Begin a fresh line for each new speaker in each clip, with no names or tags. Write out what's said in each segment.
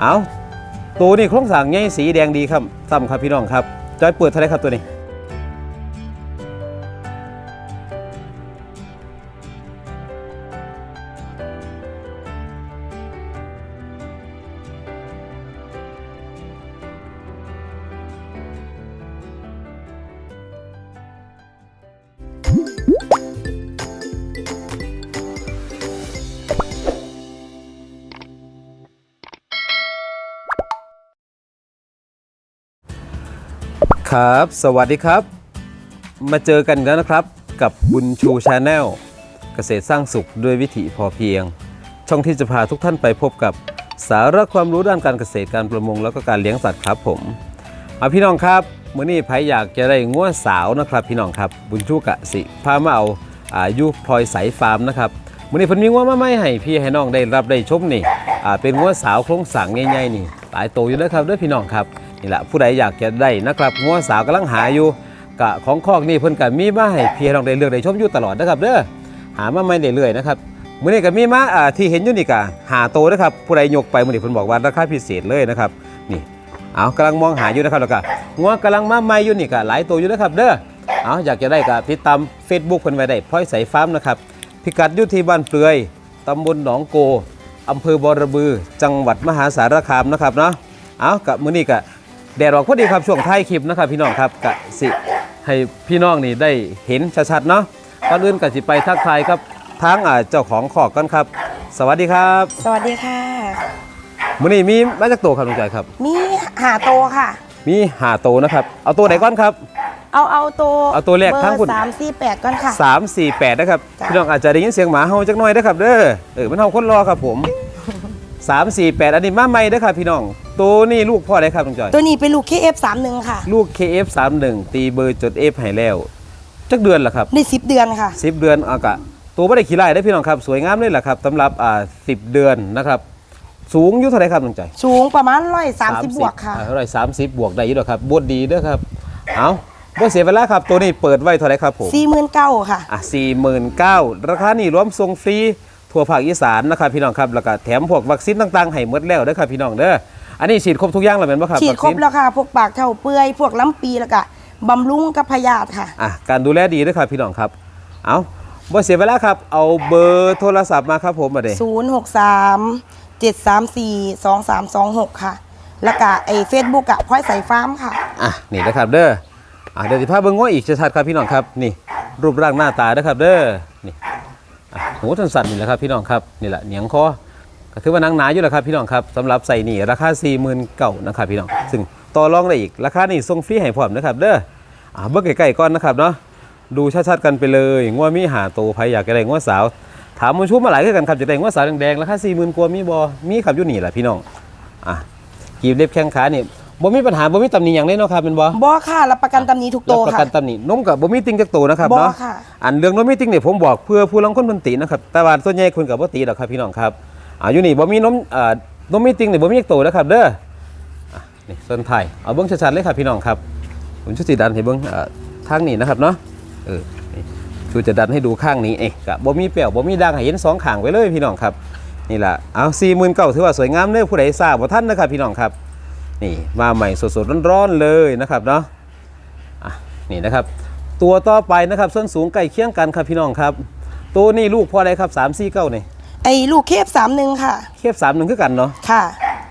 เอาตัวนี้โครงสร้างใหญ่สีแดงดีครับซ้ำครับพี่น้องครับจอยเปิดเท่าไรครับตัวนี้ ครับ สวัสดีครับ มาเจอกันแล้วนะครับกับบุญชูชาแนลเกษตรสร้างสุขด้วยวิถีพอเพียง ช่องที่จะพาทุกท่านไปพบกับสาระความรู้ด้านการเกษตรการประมงแล้วก็การเลี้ยงสัตว์ครับผมเอาพี่น้องครับมื้อนี้ไผอยากจะได้ง้วสาวนะครับ พี่น้องครับ บุญชูกะสิพามาเอาอายุพลอยใสฟาร์มนะครับมื้อนี้เพิ่นมีง้วมาไม่ให้พี่ให้น้องได้รับได้ชมนี่เป็นง้วสาวโครงสร้างใหญ่ๆนี่หลายโตอยู่นะครับด้อพี่น้องครับ นี่แหละผู้ใดอยากจะได้นะครับงัวสาวกำลังหาอยู่กะของคอกนี่เพิ่นก็มีมาให้พี่น้องได้เลือกได้ชมอยู่ตลอดนะครับเด้อหามาไม่เรื่อยๆนะครับมื้อนี้ก็มีมาอ่าที่เห็นอยู่นี่ก็หาโตนะครับผู้ใดยกไปมื้อนี้เพิ่นบอกว่าราคาพิเศษเลยนะครับนี่เอากำลังมองหาอยู่นะครับแล้วก็งัวกำลังมาใหม่อยู่นี่ก็หลายตัวอยู่นะครับเด้อเอาอยากจะได้ก็ติดตาม Facebook เพิ่นไว้ได้พลอยใสฟาร์มนะครับพิกัดอยู่ที่บ้านเปลือยตำบลหนองโกอำเภอบอระบือ จังหวัดมหาสารคามนะครับเนาะเอากับมื้อนี้ก็ แดดออกพอดีครับช่วงท้ายคลิปนะครับพี่น้องครับกะสิให้พี่น้องนี่ได้เห็นชัดๆเนาะก่อนอื่นกะสิไปทักทายครับทั้งอ่าเจ้าของขอกกันครับ สวัสดีครับ
สวัสดีค่ะ
มื้อนี้มีมาจากโตครับลุงใจครับ
มีหาโตค่ะ
มีหาโตนะครับ เอาตัวไหนก่อนครับ
เอาเอาโต
เอาตัวแรกทั้งคุณ
เบอร์สามสี่แปดก่อนค่ะ
3 4 8นะครับ
จ้ะ
พี่น้องอาจจะได้ยินเสียงหมาเห่าจักหน่อยนะครับเด้อเออมันเห่าคนรอครับผม 3 4 8 อันนี้มาใหม่เด้อครับพี่น้อง ตัวนี้ลูกพ่อได้ครับลุงจอย
ตัวนี้เป็นลูก KF31 ค่ะ
ลูก KF31 ตีเบอร์จด F ให้แล้ว จักเดือนละครับ
ได้สิบเดือนค่ะ
สิบเดือนอากะตัวไม่ได้ขี้ไล่ได้พี่น้องครับ สวยงามเลยแหละครับสำหรับอ่าสิบเดือนนะครับ สูงอยุ่เท่าไหรครับน้องใจ
สูงประมาณร้อยสามสิบบวกค่ะ
เท่าไหรสามสิบบวกได้อยู่หรอกครับบวดดีเด้อครับ เอาบ่เสียเวลาครับตัวนี้เปิดไว้เท่าไหรครับผม
สี่หมื่นเก้าค่ะ
อะสี่หมื่นเก้าราคานี่รวมส่งฟรี ทั่วภาคอีสานนะครับพี่น้องครับแล้วก็แถมพวกวัคซีนต่างๆให้หมดแล้วเด้อครับพี่น้องเด้ออันนี้ฉีดครบทุกอย่างแล้วเป็นปะครับ
ฉีดครบ
วัซีน
แล้วค่ะพวกปากเท่าเปื่อยพวกล้ำปีแล้วก็บำรุงกับพยาธิค่ะ
อะการดูแลดีเด้อครับพี่น้องครับเอาบ่เสียเวลาครับ เอาเบอร์โทรศัพท์มาครับผมมาเด้
0 6 3 7 3 4 2 3 2 6ค่ะ แล้วก็ไอ้เฟซบุ๊กอะพลอยใส่ฟาร์มค่ะ
อะนี่นะครับเด้ออะเดี๋ยวสิพาเบิ่งง้ออีกชัดๆครับพี่น้องครับนี่ รูปร่างหน้าตาเด้อครับเด้อ นี่อะหูทันสันนี่แหละครับพี่น้องครับนี่แหละเหนียงคอก็ถือว่านังหนาอยู่แหละครับพี่น้องครับสำหรับใส่นี่ราคา4 0 0 0 0เก่านะครับพี่น้องซึ่งต่อรองได้อีกราคานี่ส่งฟรีให้พร้อมนะครับเด้ออะเบิ่งใกล้ๆก่อนนะครับเนาะดูชัดๆกันไปเลยง้อมีหาโตวใครอยากจะได้ง้อสาว ถามมันชุบมาหลายคือกันครับจะได้ง้อสาวแดงๆราคา4 0,000กว่ามีบ่มีครับอยู่นี่แหละพี่น้องอะกีบเล็บแข้งขาเนี่ย บ่มีปัญหาบ่มีตำหนิหยังเลยเนาะครับเป็นบ่
บอค่ะรับประกันตำหนี้ทุกโต
รับประ
ค่ะ
กันตำหนินมกับบ่มีติงจักโตนะครับ
บ่
เนาะ
ค่ะ
อันเรื่องนมมีติงเนี่ยผมบอกเพื่อผู้ลังคนเพิ่นตินะครับแต่ว่าส่วนใหญ่คนกับบ่ติดอกครับพี่น้องครับอ่าอยู่นี่บ่มีนมอ่านมมีติงเนี่ยบ่มีจักโตนะครับเด้ออะนี่ส่วนไทายเอาเบิ่งชัดๆเลยครับพี่น้องครับผมชุดสิดันให้เบิ่งอ่าทางนี้นะครับเนาะเออนี่ชูจะดันให้ดูข้างนี้เองกะบ่มีเปรี้ยวบ่มีด่างให้เห็นสองข้างไว้เลยพี่น้องครับ นี่ล่ะเอา49,000ถือว่าสวยงามเลยผู้ใดทราบบ่ทันนะครับพี่น้องครับ นี่มาใหม่สดๆร้อนๆเลยนะครับเนาะอะนี่นะครับ ตัวต่อไปนะครับส้นสูงใกล้เคียงกันครับพี่น้องครับ ตัวนี้ลูกพ่ออะไรครับ3 4 9นี่
ไอ้ลูก KF31 ค่ะ
เทียบ3 1คือกันเนาะ
ค่ะ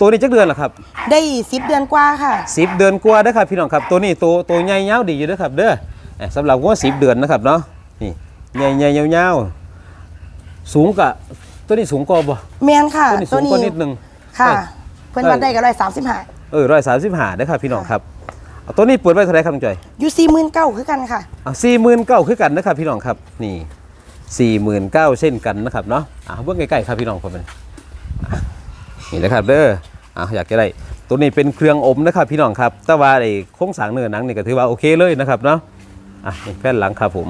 ตัวนี้จักเดือนละครับ
ได้สิบเดือนกว่าค่ะ
10เดือนกว่าเด้อครับพี่น้องครับ ตัวนี้ตัวตัวใหญ่ยาวดีอยู่เด้อครับ เด้อเอ้ยสำหรับว่า10เดือนนะครับเนาะนี่ใหญ่ใหญ่ยาวๆสูงกะตัวนี้สูงกว่าบ่
แมนค่ะ
ตัวนี้สูงกว่านิดนึง
ค่ะ
เอ้ย
เพื่อนวัดได้ก็ร้อยสามสิบห้า
เออร้อยสามสิบห้าเด้อครับพี่น้องครับเอาตัวนี้เปิดไว้เท่าไหรครับน้องจอย
อยู่สี่หมื่นเก้าคือกันค่ะ
สี่หมื่นเก้าคือกันนะครับพี่น้องครับนี่สี่หมื่นเก้าเช่นกันนะครับเนาะอะเบื้องใกล้ๆครับพี่น้องผมเป็นอะนี่นะครับเด้ออะอยากจะได้ตัวนี้เป็นเครื่องอมนะครับพี่น้องครับแต่ว่าไอ้โครงสร้างเนื้อหนังนี่ก็ถือว่าโอเคเลยนะครับเนาะอะนี่แผ่นหลังครับผม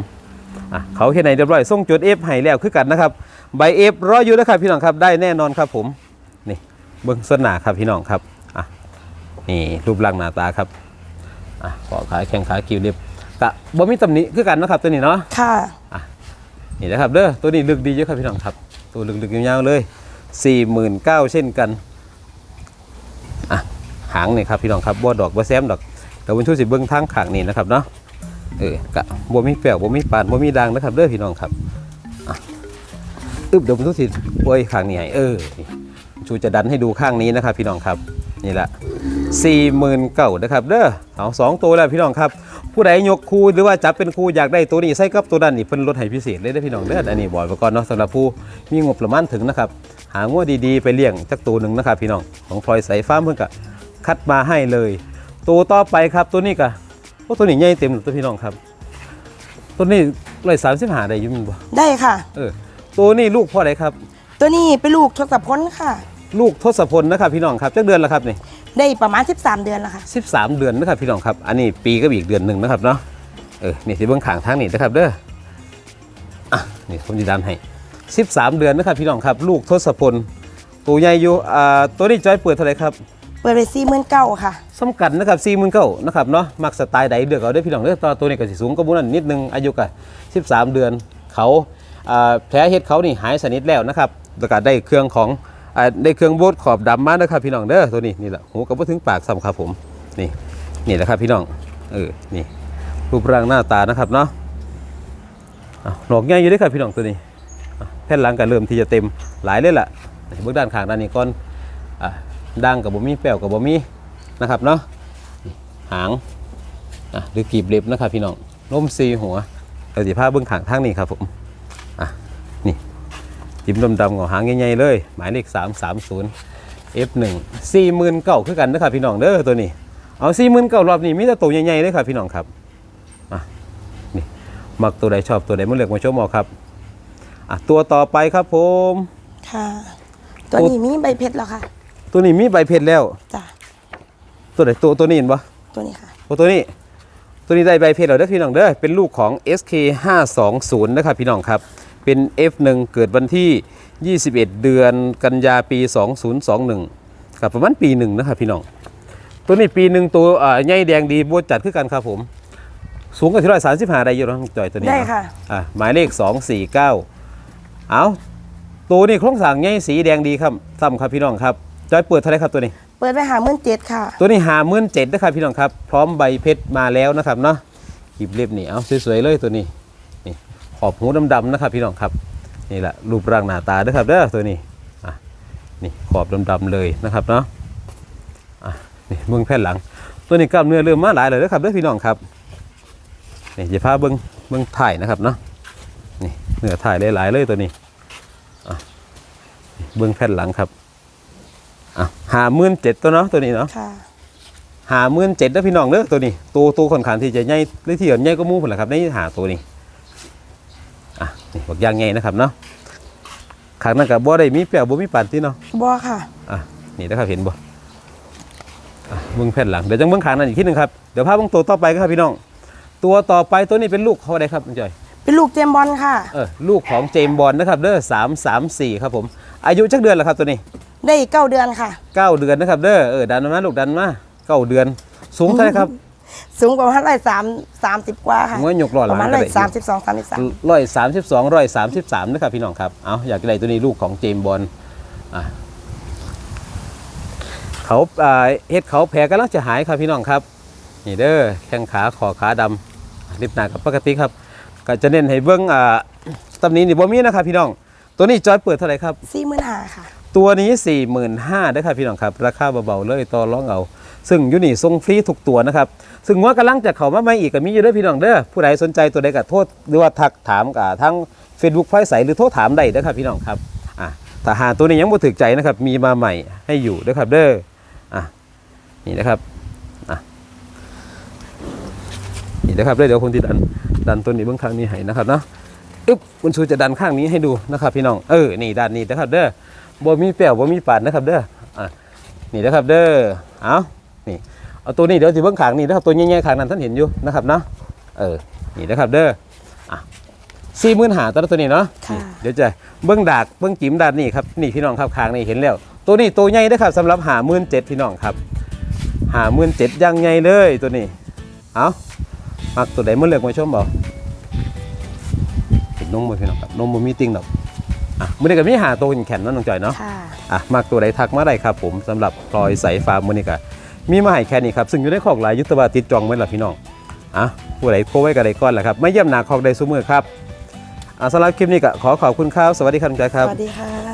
อะเขาเฮ็ดในเรียบร้อยส่งจุดเอฟให้แล้วคือกันนะครับใบเอฟรออยู่นะครับพี่น้องครับได้แน่นอนครับผมนี่เบื้องส่วนหน้าครับพี่น้องครับอะ นี่รูปร่างหน้าตาครับอะขอขาแข้งขาคิ้วเรียบกะบ่มีตำหนิคือกันนะครับตัวนี้เนาะ
ค่ะ
นี่นะครับเด้อตัวนี้ลึกดีเยอะครับพี่น้องครับ ตัวลึกๆยาวๆเลย49,000เช่นกันหางนี่ครับพี่น้องครับบ่ดอกบ่แซมดอกเดี๋ยวบุญชูสิเบิ่งทางข้างนี่นะครับเนาะเออกะบ่มีแป้วบ่มีปานบ่มีดังนะครับเด้อพี่น้องครับอะอึบเดี๋ยวบุญชูสิโอ้ยข้างนี้ให้เออนี่บุญชูจะดันให้ดูข้างนี้นะครับพี่น้องครับนี่แหละ สี่หมื่นเก่านะครับเด้อเอาสองตัวแล้วพี่น้องครับ ผู้ใดยกคู่หรือว่าจับเป็นคู่อยากได้ตัวนี้ใส่กับตัวนั้นนี่เพิ่นลดให้พิเศษเลยเด้อพี่น้องเด้ออันนี้บอกไปก่อนเนาะสำหรับผู้มีงบประมาณถึงนะครับหางวดดีๆไปเลี้ยงจักตัวหนึ่งนะครับพี่น้องของพลอยใสฟาร์มเพิ่นก็คัดมาให้เลย ตัวต่อไปครับตัวนี้ก็โอ้ตัวนี้ใหญ่เต็มเลยตัวพี่น้องครับ ตัวนี้ร้อยสามสิบห้าได้อยุ่แมนบ่
ได้ค่ะ
เออตัวนี้ลูกพ่อไหนครับ
ตัวนี้เป็นลูกทศพลค่ะ
ลูกทศพลนะครับพี่น้องครับจักเดือนละครับนี่
ได้ประมาณ 13 เดือนแล้วค่ะ
สิบสามเดือนนะครับพี่น้องครับ อันนี้ปีก็อีกเดือนหนึ่งนะครับเนาะ เออ นี่ที่เบื้องขางทางนี่นะครับเด้อ อะ นี่ผมจะดันให้สิบสามเดือนนะครับพี่น้องครับ ลูกทศพล ตัวใหญ่อยู่ อ่า ตัวนี้จอยเปิดเท่าไหร่ครับ
เปิดไปสี่หมื่นเก้าค่ะ
สำคัญนะครับ4 9 0 0 0นะครับเนาะ มักสไตล์ใดเดือกเอาได้อพี่น้องเด้อตัวตัวนี้ก็สิสูงกว่าบุนั้นนิดนึง อายุก็13 เดือน เขาอ่าแผลเฮ็ดเขานี่หายสนิทแล้วนะครับแล้วก็ได้เครื่องของอ่า ได้เครื่องโบดขอบดำมานะครับพี่น้องเด้อตัวนี้นี่แหละหูก็บ่ถึงปากซ้ำครับผมนี่นี่แหละครับพี่น้องเออนี่รูปร่างหน้าตานะครับเนาะหลอกง่ายอยู่ด้วยครับพี่น้องตัวนี้แผ่นหลังก็เริ่มที่จะเต็มหลายเลยล่ะเบื้องด้านข้างด้านนี้ก่อนอะดังกับบ่มีแป้วกับบ่มีนะครับเนาะหางหรือกีบเล็บนะครับพี่น้องล่มซีหัวเราสีผ้าเบื้องขางทางนี้ครับผมอะนี่ จิ้มดำๆของหางใหญ่ๆเลย หมายเลข 330 F1 4 0 0 0 0เก่าคือกันนะครับพี่น้องเด้อตัวนี้ เอา4 0 0 0 0เก่ารอบนี้มีแต่ตัวใหญ่ๆเลยครับพี่น้องครับอะนี่มักตัวใดชอบตัวใดมาเลือกมาชมเอาครับอะตัวต่อไปครับผม
ค่ะ ตัวนี้มีใบเพชรแล้วค่ะ
ตัวนี้มีใบเพชรแล้ว
จ้ะ
ตัวไหนตัวตัวนี้เห็นปะ
ตัวนี้ค่ะ
โอ้ตัวนี้ ตัวนี้ได้ใบเพชรเราได้อพี่น้องเด้อเป็นลูกของ SK 520นะครับพี่น้องครับ เป็น F1 เกิดวันที่ 21 เดือนกันยาปี 2021กับประมาณปีหนึ่งนะครับพี่น้อง ตัวนี้ปีหนึ่งตัวอ่าใหญ่แดงดีบวจัดขึ้นกันครับผม สูงกว่าที่ร้อยสามสิบห้าได้อยู่แล้วจ่อยตัวนี้
ได้
เนา
ค่ะ
อะหมายเลข249เอาตัวนี้โครงสร้างใหญ่สีแดงดีครับซ้ำครับพี่น้องครับจอยเปิดเท่าไหรครับตัวนี้
เปิดไปหามื่นเจ็ดค่ะ
ตัวนี้หามื่นเจ็ดนะครับพี่น้องครับ พร้อมใบเพชรมาแล้วนะครับเนาะกีบเล็บนี่เอาสวยๆเลยตัวนี้นี่ ขอบหูดำๆนะครับ พี่น้องครับนี่แหละรูปร่างหน้าตาเด้อครับเด้อตัวนี้อะนี่ขอบดำๆเลยนะครับเนาะอะนี่เบื้องแผ่นหลัง ตัวนี้กล้ามเนื้อเริ่มมาหลายเลยเด้อครับเด้อพี่น้องครับนี่จะพาเบื้องเบื้องถ่ายนะครับเนาะนี่เนื้อถ่ายหลายๆเลยตัวนี้อะนี่เบื้องแผ่นหลังครับอะหามื่นเจ็ดตัวเนาะตัวนี้เนาะ
ค่ะ
หาหมื่นเจ็ดนะพี่น้องเด้อตัวนี้ตัวตัวค่อนข้างที่จะใหญ่หรือที่ใหญ่ก็มู่ผลละครับในหาตัวนี้อะนี่ บอกอยางไงนะครับเนาะขางนั้นกับบ่ได้มีแปลวบ่มีปานที่เนาะ
บอค่ะ
อะนี่นะครับเห็นบ่อะเบื้องแผ่นหลังเดี๋ยวจังเบื้องขางนั้นอีกทีหนึงครับเดี๋ยวพาเบื้องตัวต่อไปครับพี่น้อง ตัวต่อไปตัวนี้เป็นลูกเขาได้ครับคุณจอย
เป็นลูกเจมส์บอลค่ะ
เออลูกของเจมส์บอลนะครับเด้อสามสามสี่ครับผม อายุจักเดือนแล้วครับตัวนี้
ได้เก้าเดือนค่ะ
เก้าเดือนนะครับเด้อเออดันมาลูกดันมาเก้าเดือนสูงเท่าไหร่ครับ
สูงกว่าพันร้อยสามสามสิบกว่าค่ะ
มวยหยกหล่อห
ป
ลา
ระมาณ
น
ร้
ก็
อย
ได้
สามสิบสองสามสิบสาม
ร้อยสามสิบสองร้อยสามสิบสามนะครับพี่น้องครับเอาอยากได้ตัวนี้ลูกของเจมส์บอลอะเขาอ่าเฮ็ดเขาแผลกำลังจะหายครับพี่น้องครับนี่เด้อแข้งขาคอขาดำริบหนากับปกติครับ ก็จะเน้นให้เบิ้งอ่าตำหนี้นี่บ่มีนะครับพี่น้อง ตัวนี้จอยเปิดเท่าไหร่ครับ
สี่หมื่นห้าค่ะ
ตัวนี้ 4 5 0 0 0ได้ครับพี่น้องครับ ราคาเบาๆเลยต่อร้องเอา ซึ่งอยูนี่ทรงฟรีทุกตัวนะครับ ซึ่งว่ากำลังจะเข้ามาใหม่อีกก็มีอยู่เด้วยพี่น้องเด้อผู้ใดสนใจตัวใดก็โทษหรือว่าทักถามกับทั้ง Facebook ไฟใสหรือโทรถามได้เด้อครับพี่น้องครับอะถ้าหาตัวนี้ยังบ่ถึกใจนะครับ มีมาใหม่ให้อยู่เด้อครับเด้ออะนี่นะครับอะนี่นะครับเด้อเดี๋ยวคนที่ดันดันตัวนี้เบื้องข้างนี้ให้นะครับเนาะอึ๊บคุณชูจะดันข้างนี้ให้ดูนะครับ พี่น้องเออนี่ด้านนี้นะครับเด้อบ่มีแป้วบ่มีปานนะครับเด้ออะนี่นะครับเด้อเอา นี่เอาตัวนี้เดี๋ยวสิเบิ่งขางนี่นะครับตัวใหญ่ๆขางนั้นท่านเห็นอยู่นะครับเนาะเออนี่นะครับเด้ออะสี่หมื่นหาตัวละตัวนี้เนาะ
ค่ะ
เดี๋ยวจะเบิ่งดากเบิ่งจิ๋มดาดนี่ครับนี่พี่น้องครับขางนี่เห็นแล้ว ตัวนี้ตัวใหญ่เด้อครับสำหรับหาหมื่นเจ็ดพี่น้องครับหาหมื่นเจ็ดยังใหญ่เลยตัวนี้เอามักตัวใดมาเลือกมาชมบ่เห็นนมบ่พี่น้องครับนมบ่มีติ่งดอกอะมื้อนี้ก็มีหาตัวแข็งๆเนาะน้องจอยเนาะ
ค่ะ
อะมากตัวใดทักมาได้ครับ ผมสำหรับพลอยใสฟาร์มมูนิกา มีมาให้แค่นี้ครับซึ่งอยู่ในขอกหลายยุทธบาติดจองไว้ละพี่น้องอะผู้ใดโทรไว้กับใดก่อนแหละครับไม่เยี่ยมหนาขอกใดซุ้มือครับอะสำหรับคลิปนี้ก็ขอขอบคุณครับสวัสดีครับคุณใจครับ ส
วัสดีค่ะ